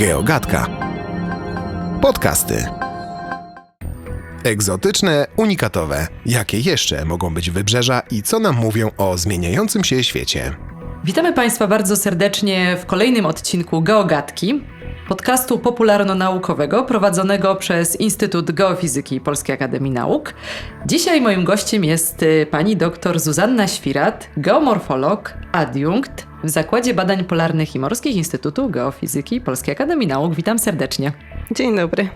Geogatka. Podcasty. Egzotyczne, unikatowe. Jakie jeszcze mogą być wybrzeża i co nam mówią o zmieniającym się świecie? Witamy Państwa bardzo serdecznie w kolejnym odcinku Geogatki, podcastu popularno-naukowego prowadzonego przez Instytut Geofizyki Polskiej Akademii Nauk. Dzisiaj moim gościem jest y, pani dr Zuzanna Świrat, geomorfolog, adiunkt w Zakładzie Badań Polarnych i Morskich Instytutu Geofizyki Polskiej Akademii Nauk. Witam serdecznie. Dzień dobry.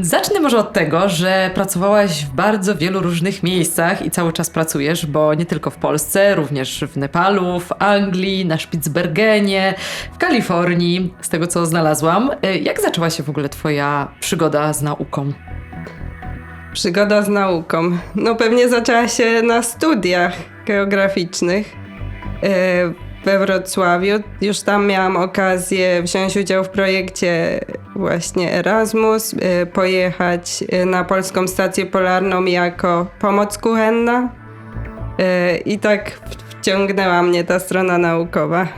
Zacznę może od tego, że pracowałaś w bardzo wielu różnych miejscach i cały czas pracujesz, bo nie tylko w Polsce, również w Nepalu, w Anglii, na Spitsbergenie, w Kalifornii, z tego co znalazłam. Y, Jak zaczęła się w ogóle Twoja przygoda z nauką? Przygoda z nauką. No pewnie zaczęła się na studiach geograficznych e, we Wrocławiu. Już tam miałam okazję wziąć udział w projekcie właśnie Erasmus, e, pojechać e, na Polską Stację Polarną jako pomoc kuchenna. E, I tak wciągnęła mnie ta strona naukowa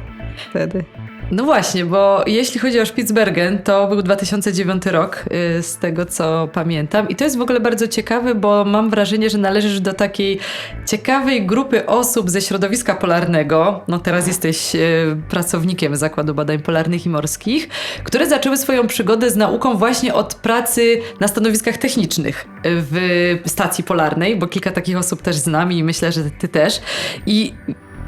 wtedy. No właśnie, bo jeśli chodzi o Spitsbergen, to był 2009 rok, y, z tego co pamiętam. I to jest w ogóle bardzo ciekawe, bo mam wrażenie, że należysz do takiej ciekawej grupy osób ze środowiska polarnego. No teraz jesteś y, pracownikiem Zakładu Badań Polarnych i Morskich, które zaczęły swoją przygodę z nauką właśnie od pracy na stanowiskach technicznych y, w stacji polarnej, bo kilka takich osób też znam i myślę, że ty też. I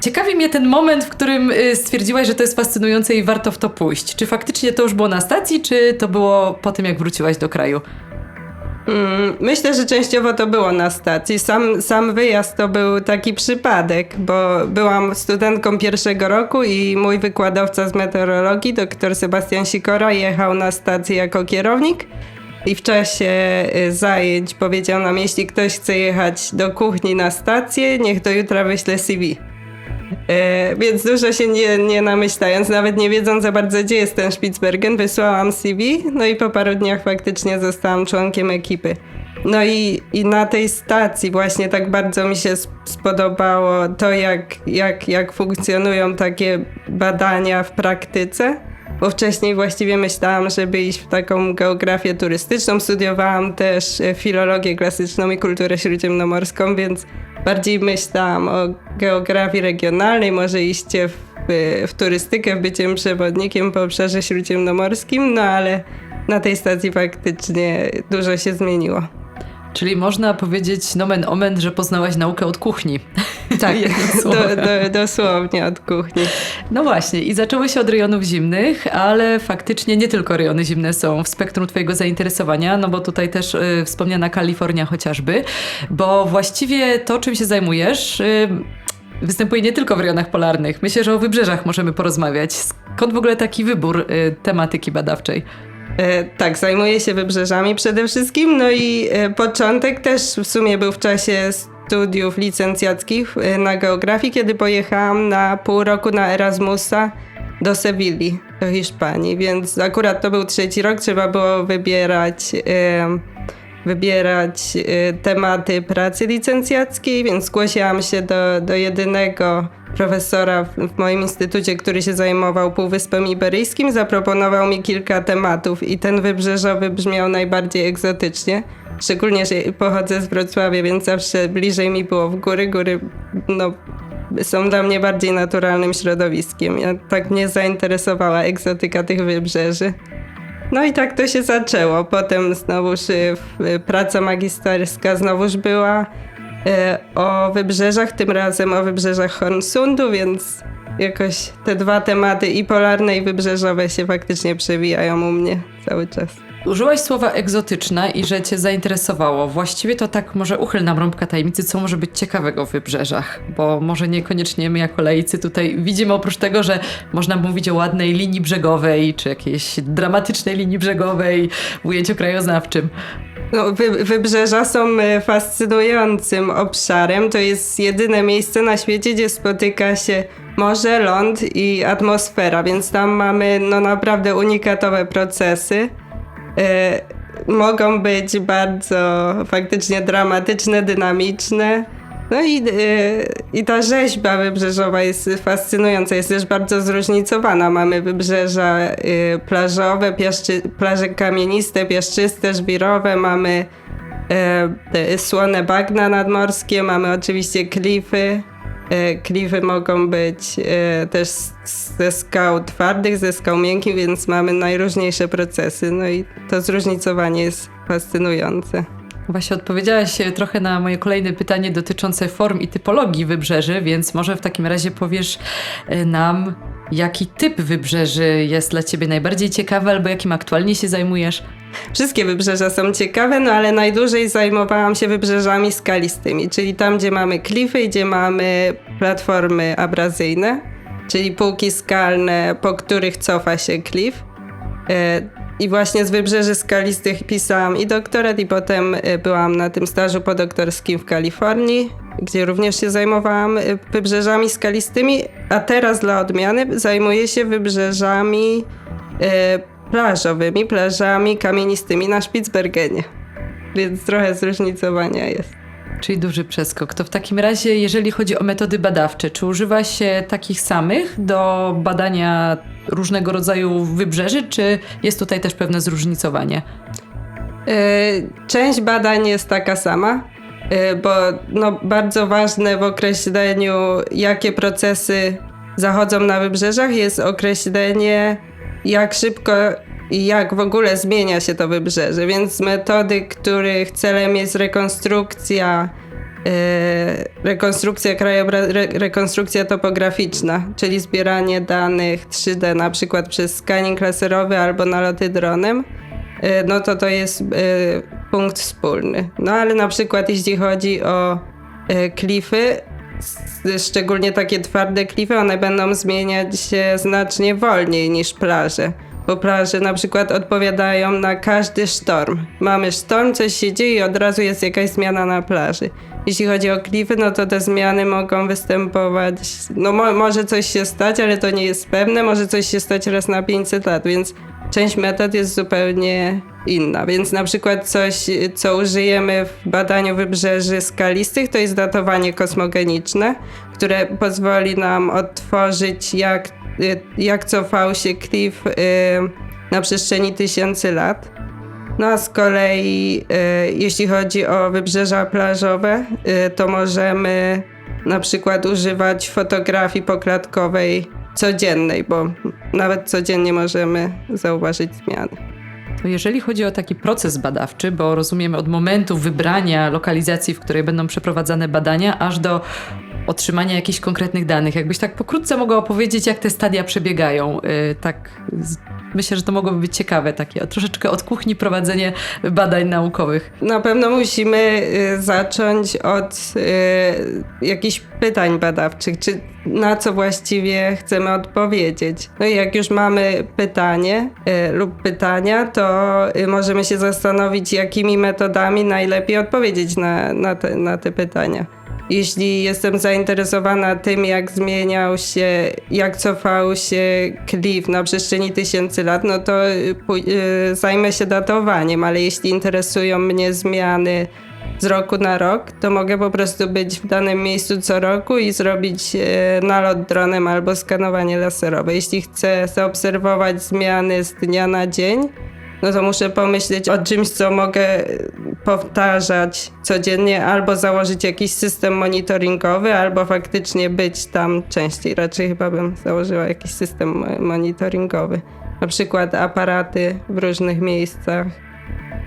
Ciekawi mnie ten moment, w którym y, stwierdziłaś, że to jest fascynujące i warto w to pójść. Czy faktycznie to już było na stacji, czy to było po tym, jak wróciłaś do kraju? Mm, Myślę, że częściowo to było na stacji. Sam, sam wyjazd to był taki przypadek, bo byłam studentką pierwszego roku i mój wykładowca z meteorologii, dr Sebastian Sikora, jechał na stację jako kierownik. I w czasie y, zajęć powiedział nam, jeśli ktoś chce jechać do kuchni na stację, niech do jutra wyśle CV. E, więc dużo się nie, nie namyślając, nawet nie wiedząc za bardzo, gdzie jest ten Spitsbergen, wysłałam CV, no i po paru dniach faktycznie zostałam członkiem ekipy. No i, i na tej stacji właśnie tak bardzo mi się sp- spodobało to, jak, jak, jak funkcjonują takie badania w praktyce. Bo wcześniej właściwie myślałam, żeby iść w taką geografię turystyczną. Studiowałam też e, filologię klasyczną i kulturę śródziemnomorską, więc bardziej myślałam o geografii regionalnej, może iście w, w turystykę, w byciem przewodnikiem po obszarze śródziemnomorskim, no ale na tej stacji faktycznie dużo się zmieniło. Czyli można powiedzieć nomen omen, że poznałaś naukę od kuchni. Tak, do, do, dosłownie od kuchni. No właśnie, i zaczęły się od rejonów zimnych, ale faktycznie nie tylko rejony zimne są w spektrum Twojego zainteresowania, no bo tutaj też y, wspomniana Kalifornia chociażby, bo właściwie to, czym się zajmujesz, y, występuje nie tylko w rejonach polarnych. Myślę, że o wybrzeżach możemy porozmawiać. Skąd w ogóle taki wybór y, tematyki badawczej? E, tak, zajmuję się wybrzeżami przede wszystkim, no i e, początek też w sumie był w czasie studiów licencjackich e, na geografii, kiedy pojechałam na pół roku na Erasmusa do Sewilli, do Hiszpanii, więc akurat to był trzeci rok, trzeba było wybierać, wybierać e, tematy pracy licencjackiej, więc zgłosiłam się do, do jedynego profesora w, w moim instytucie, który się zajmował Półwyspem Iberyjskim, zaproponował mi kilka tematów i ten wybrzeżowy brzmiał najbardziej egzotycznie. Szczególnie, że pochodzę z Wrocławia, więc zawsze bliżej mi było w góry. Góry no, są dla mnie bardziej naturalnym środowiskiem. Ja, tak mnie zainteresowała egzotyka tych wybrzeży. No i tak to się zaczęło. Potem znowuż praca magisterska znowuż była e, o wybrzeżach, tym razem o wybrzeżach Hornsundu, więc jakoś te dwa tematy i polarne i wybrzeżowe się faktycznie przewijają u mnie cały czas. Użyłaś słowa egzotyczna i że cię zainteresowało. Właściwie to tak może uchyl nam rąbka tajemnicy, co może być ciekawego w wybrzeżach, bo może niekoniecznie my jako laicy tutaj widzimy oprócz tego, że można mówić o ładnej linii brzegowej, czy jakiejś dramatycznej linii brzegowej w ujęciu krajoznawczym. No, wy, wybrzeża są e, fascynującym obszarem. To jest jedyne miejsce na świecie, gdzie spotyka się morze, ląd i atmosfera, więc tam mamy no, naprawdę unikatowe procesy. E, mogą być bardzo faktycznie dramatyczne, dynamiczne. No i, y, i ta rzeźba wybrzeżowa jest fascynująca, jest też bardzo zróżnicowana. Mamy wybrzeża y, plażowe, piaszczy, plaże kamieniste, piaszczyste, żwirowe, mamy słone bagna nadmorskie, mamy oczywiście klify. Klify mogą być y, też ze skał twardych, ze skał miękkich, więc mamy najróżniejsze procesy. No i to zróżnicowanie jest fascynujące. Właśnie odpowiedziałaś e, trochę na moje kolejne pytanie dotyczące form i typologii wybrzeży, więc może w takim razie powiesz e, nam, jaki typ wybrzeży jest dla Ciebie najbardziej ciekawy albo jakim aktualnie się zajmujesz? Wszystkie wybrzeża są ciekawe, no ale najdłużej zajmowałam się wybrzeżami skalistymi, czyli tam, gdzie mamy klify, gdzie mamy platformy abrazyjne, czyli półki skalne, po których cofa się klif. I właśnie z wybrzeży skalistych pisałam i doktorat, i potem e, byłam na tym stażu podoktorskim w Kalifornii, gdzie również się zajmowałam e, wybrzeżami skalistymi, a teraz dla odmiany zajmuję się wybrzeżami e, plażowymi, plażami kamienistymi na Spitsbergenie. Więc trochę zróżnicowania jest. Czyli duży przeskok. To w takim razie, jeżeli chodzi o metody badawcze, czy używa się takich samych do badania różnego rodzaju wybrzeży, czy jest tutaj też pewne zróżnicowanie? E, Część badań jest taka sama, e, bo no, bardzo ważne w określeniu, jakie procesy zachodzą na wybrzeżach, jest określenie, jak szybko i jak w ogóle zmienia się to wybrzeże. Więc metody, których celem jest rekonstrukcja, e, rekonstrukcja krajobra- re, rekonstrukcja topograficzna, czyli zbieranie danych 3D na przykład przez scanning laserowy albo naloty dronem, e, no to to jest e, punkt wspólny. No ale na przykład jeśli chodzi o klify, szczególnie takie twarde klify, one będą zmieniać się znacznie wolniej niż plaże. Bo plaże na przykład odpowiadają na każdy sztorm. Mamy sztorm, coś się dzieje i od razu jest jakaś zmiana na plaży. Jeśli chodzi o klify, no to te zmiany mogą występować. No mo- może coś się stać, ale to nie jest pewne. Może coś się stać raz na 500 lat, więc część metod jest zupełnie inna. Więc na przykład coś, co użyjemy w badaniu wybrzeży skalistych, to jest datowanie kosmogeniczne, które pozwoli nam odtworzyć, jak, jak cofał się klif y, na przestrzeni tysięcy lat. No a z kolei, y, jeśli chodzi o wybrzeża plażowe, y, to możemy na przykład używać fotografii poklatkowej codziennej, bo nawet codziennie możemy zauważyć zmiany. To jeżeli chodzi o taki proces badawczy, bo rozumiemy od momentu wybrania lokalizacji, w której będą przeprowadzane badania, aż do otrzymania jakichś konkretnych danych. Jakbyś tak pokrótce mogła opowiedzieć, jak te stadia przebiegają. Yy, tak, myślę, że to mogłoby być ciekawe, takie troszeczkę od kuchni prowadzenie badań naukowych. Na pewno musimy y, zacząć od y, jakichś pytań badawczych, czy na co właściwie chcemy odpowiedzieć. No i jak już mamy pytanie y, lub pytania, to y, możemy się zastanowić, jakimi metodami najlepiej odpowiedzieć na, na, te, na te pytania. Jeśli jestem zainteresowana tym, jak zmieniał się, jak cofał się klif na przestrzeni tysięcy lat, no to y, y, zajmę się datowaniem, ale jeśli interesują mnie zmiany z roku na rok, to mogę po prostu być w danym miejscu co roku i zrobić e, nalot dronem albo skanowanie laserowe. Jeśli chcę zaobserwować zmiany z dnia na dzień, no to muszę pomyśleć o czymś, co mogę powtarzać codziennie, albo założyć jakiś system monitoringowy, albo faktycznie być tam częściej. Raczej chyba bym założyła jakiś system mo- monitoringowy. Na przykład aparaty w różnych miejscach.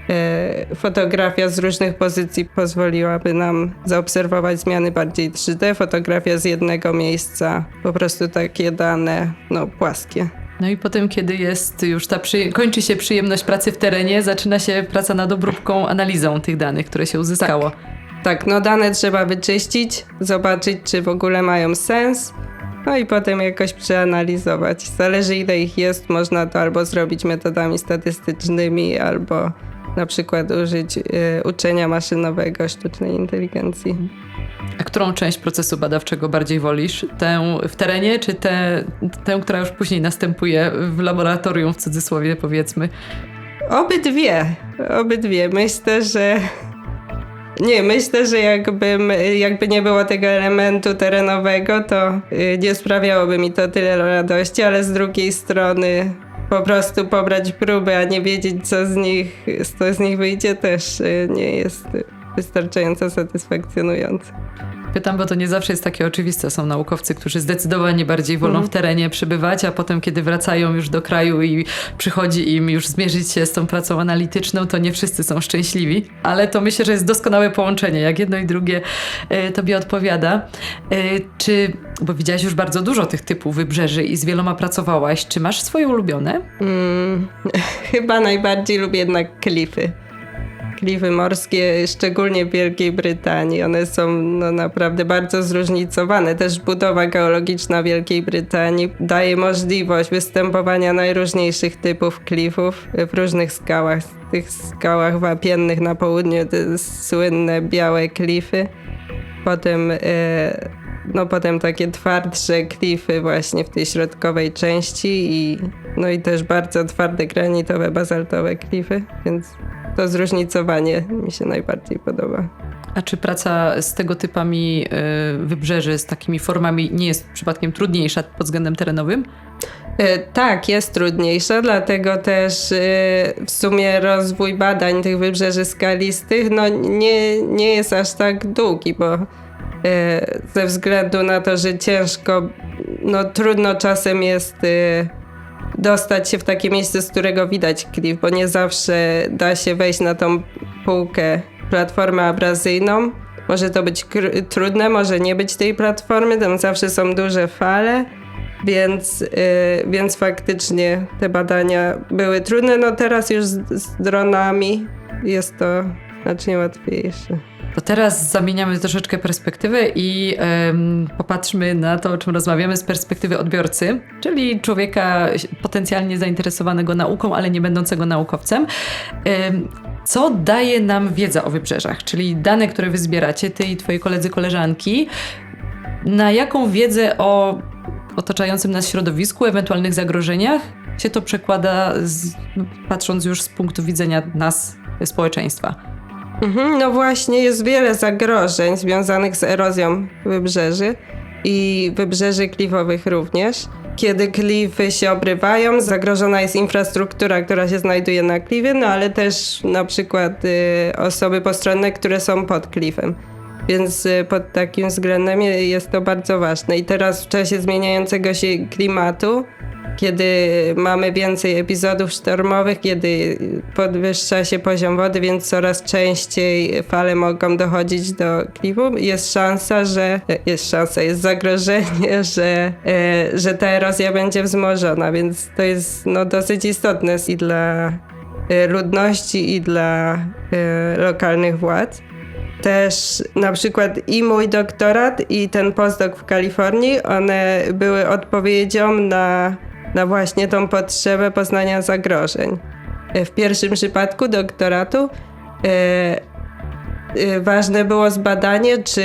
E, Fotografia z różnych pozycji pozwoliłaby nam zaobserwować zmiany bardziej 3D. Fotografia z jednego miejsca, po prostu takie dane, no płaskie. No i potem, kiedy jest już ta kończy się przyjemność pracy w terenie, zaczyna się praca nad obróbką, analizą tych danych, które się uzyskało. Tak, no dane trzeba wyczyścić, zobaczyć, czy w ogóle mają sens. No i potem jakoś przeanalizować. Zależy ile ich jest, można to albo zrobić metodami statystycznymi, albo na przykład użyć y, uczenia maszynowego, sztucznej inteligencji. A którą część procesu badawczego bardziej wolisz? Tę w terenie, czy tę, tę która już później następuje w laboratorium, w cudzysłowie powiedzmy? Obydwie, obydwie. Myślę, że Nie, myślę, że jakbym, jakby nie było tego elementu terenowego, to y, nie sprawiałoby mi to tyle radości, ale z drugiej strony po prostu pobrać próby, a nie wiedzieć, co z nich, co z nich wyjdzie, też y, nie jest wystarczająco satysfakcjonujące. Pytam, bo to nie zawsze jest takie oczywiste. Są naukowcy, którzy zdecydowanie bardziej wolą w terenie przebywać, a potem, kiedy wracają już do kraju i przychodzi im już zmierzyć się z tą pracą analityczną, to nie wszyscy są szczęśliwi. Ale to myślę, że jest doskonałe połączenie, jak jedno i drugie e, tobie odpowiada. E, czy, bo widziałaś już bardzo dużo tych typów wybrzeży i z wieloma pracowałaś, czy masz swoje ulubione? Mm, chyba najbardziej lubię jednak klify. Klify morskie, szczególnie w Wielkiej Brytanii. One są no, naprawdę bardzo zróżnicowane. Też budowa geologiczna Wielkiej Brytanii daje możliwość występowania najróżniejszych typów klifów w różnych skałach. W tych skałach wapiennych na południu te słynne białe klify. Potem, e, no potem takie twardsze klify właśnie w tej środkowej części i no i też bardzo twarde granitowe, bazaltowe klify, więc to zróżnicowanie mi się najbardziej podoba. A czy praca z tego typami e, wybrzeży, z takimi formami nie jest przypadkiem trudniejsza pod względem terenowym? E, Tak, jest trudniejsza, dlatego też e, w sumie rozwój badań tych wybrzeży skalistych no, nie, nie jest aż tak długi, bo ze względu na to, że ciężko, no trudno czasem jest dostać się w takie miejsce, z którego widać klif, bo nie zawsze da się wejść na tą półkę, platformę abrazyjną. Może to być trudne, może nie być tej platformy, tam zawsze są duże fale. Więc, y, więc faktycznie te badania były trudne. No teraz już z, z dronami jest to znacznie łatwiejsze. To teraz zamieniamy troszeczkę perspektywę i em, popatrzmy na to, o czym rozmawiamy z perspektywy odbiorcy, czyli człowieka potencjalnie zainteresowanego nauką, ale nie będącego naukowcem. Em, co daje nam wiedza o wybrzeżach, czyli dane, które wy zbieracie, ty i twoi koledzy, koleżanki, na jaką wiedzę o otaczającym nas środowisku, ewentualnych zagrożeniach się to przekłada, z, patrząc już z punktu widzenia nas, społeczeństwa? Mhm, no właśnie, jest wiele zagrożeń związanych z erozją wybrzeży i wybrzeży klifowych również. Kiedy klify się obrywają, zagrożona jest infrastruktura, która się znajduje na klifie, no ale też na przykład y, osoby postronne, które są pod klifem. Więc y, pod takim względem je- jest to bardzo ważne. I teraz w czasie zmieniającego się klimatu, kiedy mamy więcej epizodów sztormowych, kiedy podwyższa się poziom wody, więc coraz częściej fale mogą dochodzić do klifu, jest szansa, że jest szansa, jest zagrożenie, że, e, że ta erozja będzie wzmożona, więc to jest no, dosyć istotne i dla e, ludności, i dla e, lokalnych władz. Też na przykład i mój doktorat, i ten postdoc w Kalifornii, one były odpowiedzią na, na właśnie tą potrzebę poznania zagrożeń. W pierwszym przypadku doktoratu e, e, ważne było zbadanie, czy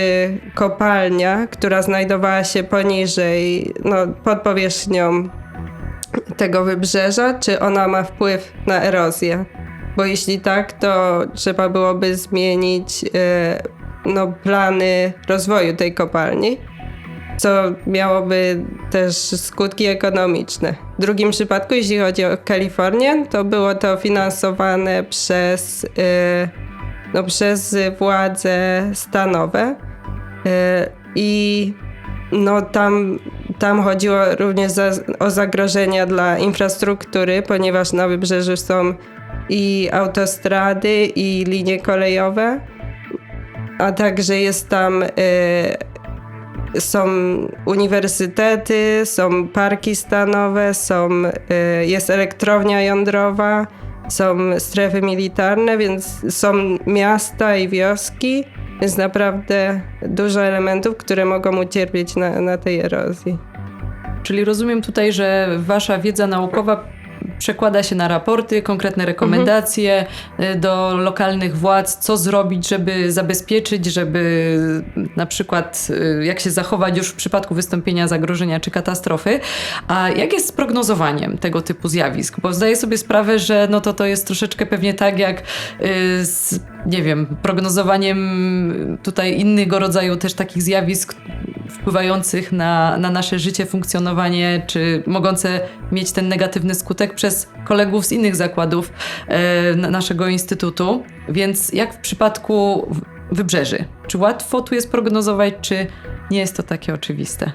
kopalnia, która znajdowała się poniżej, no, pod powierzchnią tego wybrzeża, czy ona ma wpływ na erozję. Bo jeśli tak, to trzeba byłoby zmienić e, no, plany rozwoju tej kopalni, co miałoby też skutki ekonomiczne. W drugim przypadku, jeśli chodzi o Kalifornię, to było to finansowane przez, e, no, przez władze stanowe e, i no, tam, tam chodziło również za, o zagrożenia dla infrastruktury, ponieważ na wybrzeżu są i autostrady, i linie kolejowe, a także jest tam y, są uniwersytety, są parki stanowe, są, y, jest elektrownia jądrowa, są strefy militarne, więc są miasta i wioski, więc naprawdę dużo elementów, które mogą ucierpieć na, na tej erozji. Czyli rozumiem tutaj, że wasza wiedza naukowa przekłada się na raporty, konkretne rekomendacje y, do lokalnych władz, co zrobić, żeby zabezpieczyć, żeby na przykład y, jak się zachować już w przypadku wystąpienia zagrożenia czy katastrofy. A jak jest z prognozowaniem tego typu zjawisk? Bo zdaję sobie sprawę, że no to to jest troszeczkę pewnie tak jak y, z, nie wiem, prognozowaniem tutaj innego rodzaju też takich zjawisk wpływających na, na nasze życie, funkcjonowanie, czy mogące mieć ten negatywny skutek przez kolegów z innych zakładów e, na- naszego instytutu. Więc jak w przypadku wybrzeży? Czy łatwo tu jest prognozować, czy nie jest to takie oczywiste?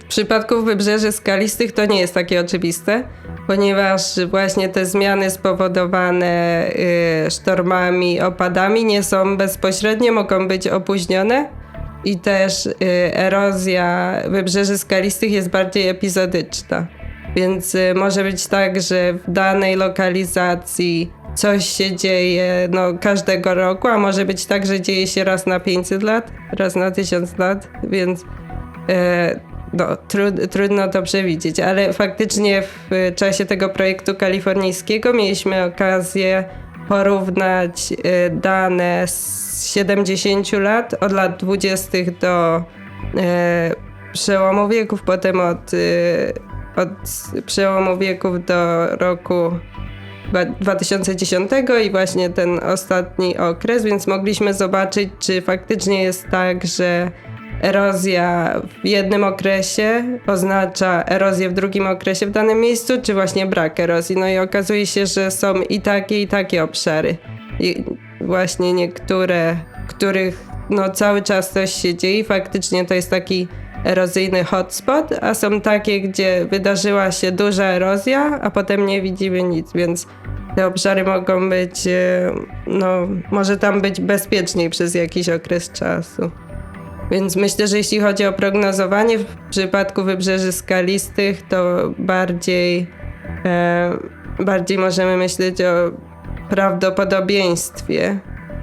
W przypadku wybrzeży skalistych to nie jest takie oczywiste, ponieważ właśnie te zmiany spowodowane y, sztormami, opadami nie są bezpośrednie, mogą być opóźnione i też y, erozja wybrzeży skalistych jest bardziej epizodyczna. Więc y, może być tak, że w danej lokalizacji coś się dzieje no, każdego roku, a może być tak, że dzieje się raz na 500 lat, raz na 1000 lat, więc e, no, tru, trudno to przewidzieć, ale faktycznie w czasie tego projektu kalifornijskiego mieliśmy okazję porównać dane z 70 lat, od lat 20. do e, przełomu wieków, potem od, e, od przełomu wieków do roku dwa- 2010 i właśnie ten ostatni okres, więc mogliśmy zobaczyć, czy faktycznie jest tak, że erozja w jednym okresie oznacza erozję w drugim okresie w danym miejscu, czy właśnie brak erozji. No i okazuje się, że są i takie, i takie obszary. I właśnie niektóre, których no cały czas coś się dzieje, faktycznie to jest taki erozyjny hotspot, a są takie, gdzie wydarzyła się duża erozja, a potem nie widzimy nic, więc te obszary mogą być, e, no może tam być bezpieczniej przez jakiś okres czasu. Więc myślę, że jeśli chodzi o prognozowanie w przypadku wybrzeży skalistych, to bardziej, e, bardziej możemy myśleć o prawdopodobieństwie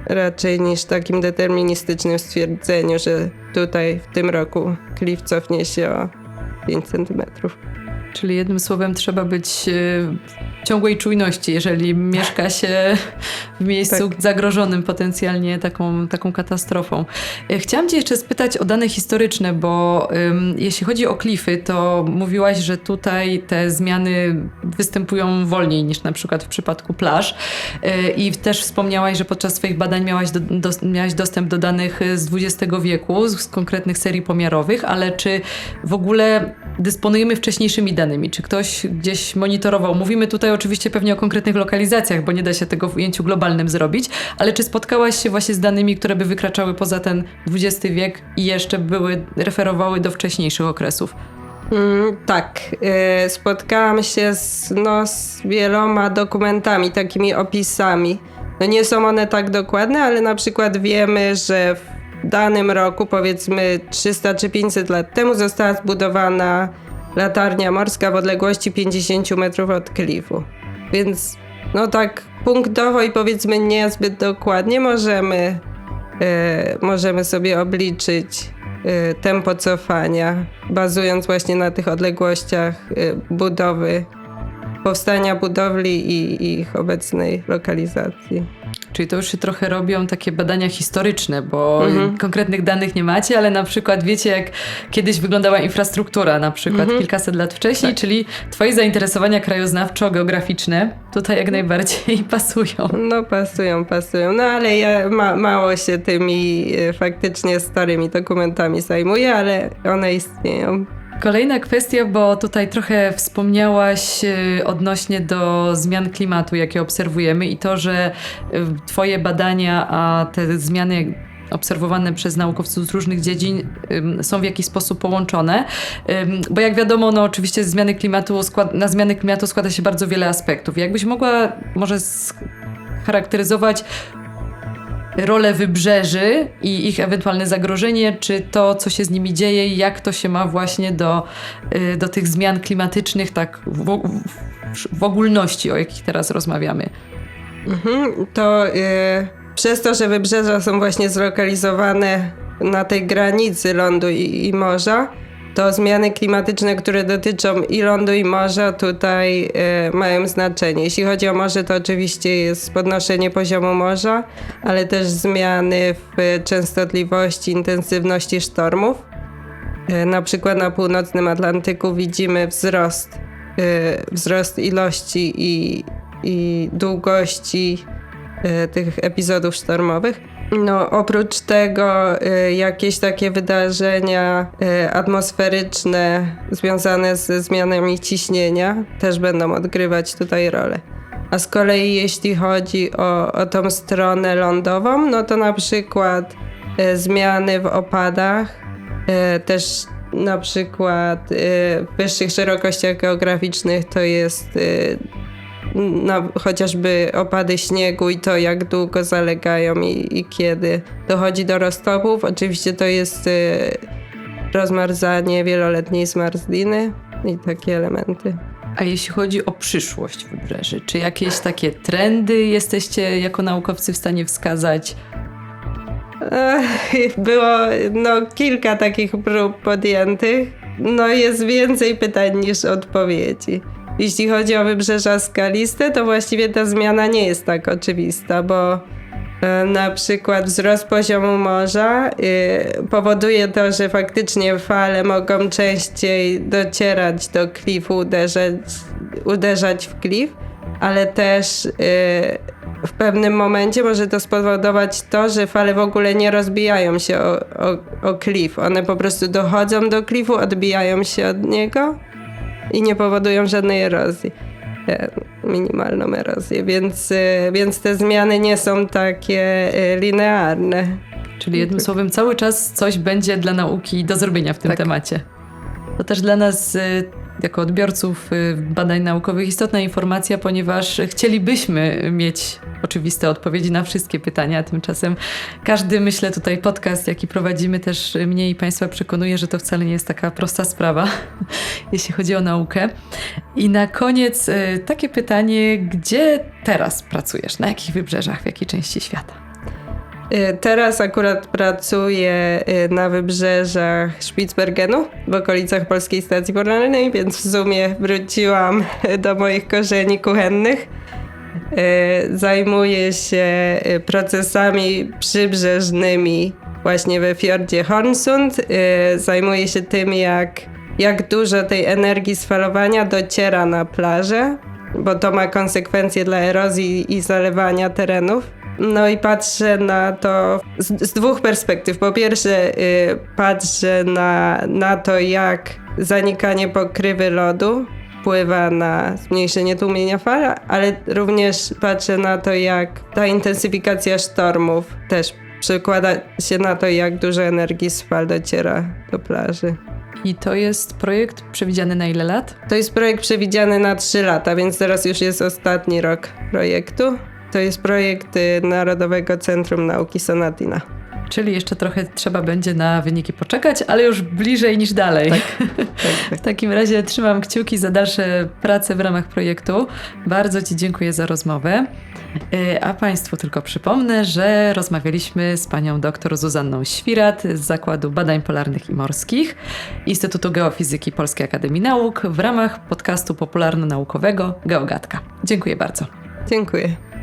raczej niż takim deterministycznym stwierdzeniu, że tutaj w tym roku klif cofnie się o 5 centymetrów. Czyli jednym słowem trzeba być e, ciągłej czujności, jeżeli mieszka się w miejscu zagrożonym potencjalnie taką, taką katastrofą. E, Chciałam Cię jeszcze spytać o dane historyczne, bo ym, jeśli chodzi o klify, to mówiłaś, że tutaj te zmiany występują wolniej niż na przykład w przypadku plaż. E, I też wspomniałaś, że podczas swoich badań miałaś, do, do, miałaś dostęp do danych z XX wieku, z, z konkretnych serii pomiarowych, ale czy w ogóle dysponujemy wcześniejszymi danymi? Czy ktoś gdzieś monitorował? Mówimy tutaj oczywiście pewnie o konkretnych lokalizacjach, bo nie da się tego w ujęciu globalnym zrobić, ale czy spotkałaś się właśnie z danymi, które by wykraczały poza ten XX wiek i jeszcze były, referowały do wcześniejszych okresów? Mm, tak, y, spotkałam się z, no, z wieloma dokumentami, takimi opisami. No nie są one tak dokładne, ale na przykład wiemy, że w danym roku, powiedzmy 300 czy 500 lat temu, została zbudowana latarnia morska w odległości 50 metrów od klifu. Więc no tak punktowo i powiedzmy niezbyt dokładnie możemy, e, możemy sobie obliczyć e, tempo cofania, bazując właśnie na tych odległościach e, budowy, powstania budowli i, i ich obecnej lokalizacji. Czyli to już się trochę robią takie badania historyczne, bo Mhm. konkretnych danych nie macie, ale na przykład wiecie, jak kiedyś wyglądała infrastruktura, na przykład Mhm. kilkaset lat wcześniej, Tak. czyli twoje zainteresowania krajoznawczo-geograficzne tutaj jak najbardziej pasują. No pasują, pasują. No ale ja ma, mało się tymi e, faktycznie starymi dokumentami zajmuję, ale one istnieją. Kolejna kwestia, bo tutaj trochę wspomniałaś y, odnośnie do zmian klimatu, jakie obserwujemy i to, że y, twoje badania, a te zmiany obserwowane przez naukowców z różnych dziedzin są w jakiś sposób połączone, bo jak wiadomo, no oczywiście zmiany klimatu, na zmiany klimatu składa się bardzo wiele aspektów. Jakbyś mogła może scharakteryzować rolę wybrzeży i ich ewentualne zagrożenie, czy to, co się z nimi dzieje, i jak to się ma właśnie do, y, do tych zmian klimatycznych, tak w, w, w ogólności, o jakich teraz rozmawiamy. Mhm, to y, przez to, że wybrzeża są właśnie zlokalizowane na tej granicy lądu i, i morza, to zmiany klimatyczne, które dotyczą i lądu, i morza, tutaj e, mają znaczenie. Jeśli chodzi o morze, to oczywiście jest podnoszenie poziomu morza, ale też zmiany w częstotliwości, intensywności sztormów. E, Na przykład na północnym Atlantyku widzimy wzrost, e, wzrost ilości i, i długości tych epizodów sztormowych. No, oprócz tego e, jakieś takie wydarzenia e, atmosferyczne związane ze zmianami ciśnienia też będą odgrywać tutaj rolę. A z kolei jeśli chodzi o, o tą stronę lądową, no to na przykład e, zmiany w opadach, e, też na przykład e, w wyższych szerokościach geograficznych to jest e, na, chociażby opady śniegu i to, jak długo zalegają i, i kiedy dochodzi do roztopów. Oczywiście to jest y, rozmarzanie wieloletniej zmarzliny i takie elementy. A jeśli chodzi o przyszłość wybrzeży, czy jakieś takie trendy jesteście jako naukowcy w stanie wskazać? Było no, kilka takich prób podjętych. No jest więcej pytań niż odpowiedzi. Jeśli chodzi o wybrzeża skaliste, to właściwie ta zmiana nie jest tak oczywista, bo e, na przykład wzrost poziomu morza y, powoduje to, że faktycznie fale mogą częściej docierać do klifu, uderzać, uderzać w klif, ale też y, w pewnym momencie może to spowodować to, że fale w ogóle nie rozbijają się o, o, o klif. One po prostu dochodzą do klifu, odbijają się od niego i nie powodują żadnej erozji. E, Minimalną erozję, więc, e, więc te zmiany nie są takie e, linearne. Czyli jednym słowem, cały czas coś będzie dla nauki do zrobienia w tym Tak. temacie. To też dla nas, jako odbiorców badań naukowych, istotna informacja, ponieważ chcielibyśmy mieć oczywiste odpowiedzi na wszystkie pytania. Tymczasem każdy, myślę, tutaj podcast, jaki prowadzimy, też mnie i Państwa przekonuje, że to wcale nie jest taka prosta sprawa, jeśli chodzi o naukę. I na koniec y, takie pytanie, gdzie teraz pracujesz? Na jakich wybrzeżach, w jakiej części świata? E, Teraz akurat pracuję e, na wybrzeżach Spitsbergenu, w okolicach Polskiej Stacji Polarnej, więc w sumie wróciłam do moich korzeni kuchennych. E, Zajmuję się e, procesami przybrzeżnymi właśnie we fiordzie Hornsund. E, Zajmuję się tym, jak, jak dużo tej energii sfalowania dociera na plażę, bo to ma konsekwencje dla erozji i zalewania terenów. No i patrzę na to z, z dwóch perspektyw. Po pierwsze, y, patrzę na, na to, jak zanikanie pokrywy lodu wpływa na zmniejszenie tłumienia fal, ale również patrzę na to, jak ta intensyfikacja sztormów też przekłada się na to, jak dużo energii z fal dociera do plaży. I to jest projekt przewidziany na ile lat? To jest projekt przewidziany na 3 lata, więc teraz już jest ostatni rok projektu. To jest projekt y, Narodowego Centrum Nauki Sonatina. Czyli jeszcze trochę trzeba będzie na wyniki poczekać, ale już bliżej niż dalej. W takim razie trzymam kciuki za dalsze prace w ramach projektu. Bardzo Ci dziękuję za rozmowę. E, A Państwu tylko przypomnę, że rozmawialiśmy z panią dr Zuzanną Świrat z Zakładu Badań Polarnych i Morskich Instytutu Geofizyki Polskiej Akademii Nauk w ramach podcastu popularno-naukowego Geogatka. Dziękuję bardzo. Dziękuję.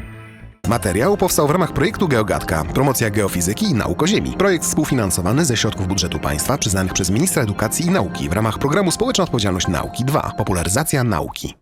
Materiał powstał w ramach projektu Geogatka, promocja geofizyki i nauk o Ziemi. Projekt współfinansowany ze środków budżetu państwa przyznanych przez ministra edukacji i nauki w ramach programu Społeczna Odpowiedzialność Nauki 2. Popularyzacja nauki.